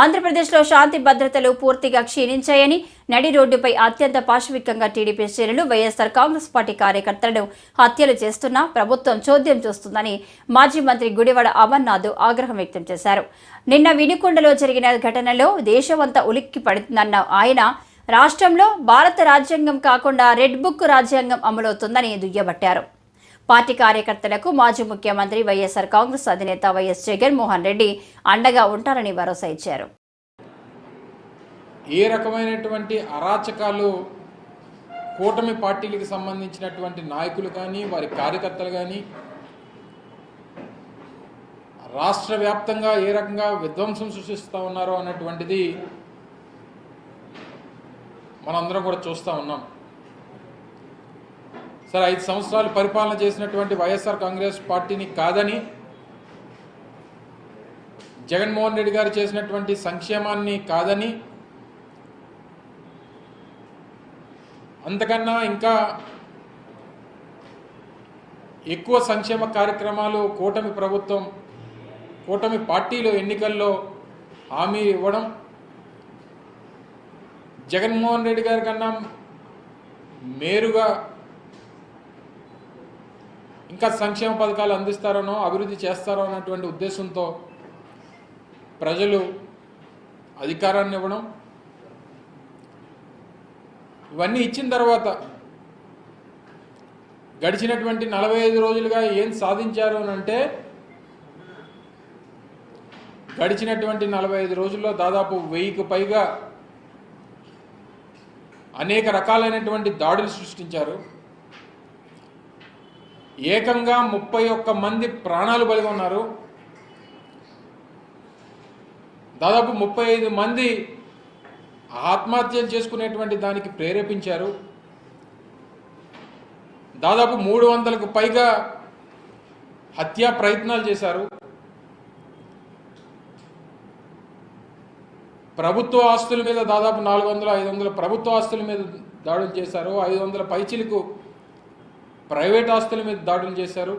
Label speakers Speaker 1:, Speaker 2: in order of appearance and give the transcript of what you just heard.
Speaker 1: ఆంధ్రప్రదేశ్లో శాంతి భద్రతలు పూర్తిగా క్షీణించాయని నడి రోడ్డుపై అత్యంత పాశవికంగా టీడీపీ శ్రేణులు వైఎస్సార్ కాంగ్రెస్ పార్టీ కార్యకర్తలను హత్యలు చేస్తున్నా ప్రభుత్వం చోద్యం చూస్తుందని మాజీ మంత్రి గుడివాడ అమర్నాథ్ ఆగ్రహం వ్యక్తం చేశారు. నిన్న వినుకొండలో జరిగిన ఘటనలో దేశమంతా ఉలిక్కి పడుతుందన్న ఆయన రాష్ట్రంలో భారత రాజ్యాంగం కాకుండా రెడ్ బుక్ రాజ్యాంగం అమలవుతుందని దుయ్యబట్టారు. పార్టీ కార్యకర్తలకు మాజీ ముఖ్యమంత్రి వైఎస్ఆర్ కాంగ్రెస్ అధినేత వైఎస్ జగన్మోహన్ రెడ్డి అండగా ఉంటారని భరోసా ఇచ్చారు.
Speaker 2: ఏ రకమైనటువంటి అరాచకాలు కూటమి పార్టీలకు సంబంధించినటువంటి నాయకులు కానీ వారి కార్యకర్తలు కానీ రాష్ట్ర వ్యాప్తంగా ఏ రకంగా విధ్వంసం సృష్టిస్తూ ఉన్నారో అన్నటువంటిది మనందరం కూడా చూస్తూ ఉన్నాం. సార్ ఐదు సంవత్సరాలు పరిపాలన చేసినటువంటి వైఎస్ఆర్ కాంగ్రెస్ పార్టీని కాదని జగన్మోహన్ రెడ్డి గారు చేసినటువంటి సంక్షేమాన్ని కాదని అంతకన్నా ఇంకా ఎక్కువ సంక్షేమ కార్యక్రమాలు కూటమి ప్రభుత్వం కూటమి పార్టీలు ఎన్నికల్లో హామీ ఇవ్వడం జగన్మోహన్ రెడ్డి గారి కన్నా మేరుగా ఇంకా సంక్షేమ పథకాలు అందిస్తారనో అభివృద్ధి చేస్తారో అన్నటువంటి ఉద్దేశంతో ప్రజలు అధికారాన్ని ఇవ్వడం ఇవన్నీ ఇచ్చిన తర్వాత గడిచినటువంటి నలభై ఐదు రోజులుగా ఏం సాధించారు అని అంటే గడిచినటువంటి నలభై ఐదు రోజుల్లో దాదాపు వెయ్యికి పైగా అనేక రకాలైనటువంటి దాడులు సృష్టించారు. ఏకంగా ముప్పై ఒక్క మంది ప్రాణాలు బలిగి ఉన్నారు. దాదాపు ముప్పై ఐదు మంది ఆత్మహత్యలు చేసుకునేటువంటి దానికి ప్రేరేపించారు. దాదాపు మూడు వందలకు పైగా హత్యా ప్రయత్నాలు చేశారు. ప్రభుత్వ ఆస్తుల మీద దాదాపు నాలుగు వందల ఐదు వందల ప్రభుత్వ ఆస్తుల మీద దాడులు చేశారు. ఐదు వందల పైచిలకు ప్రైవేట్ ఆస్తుల మీద దాడులు చేశారు.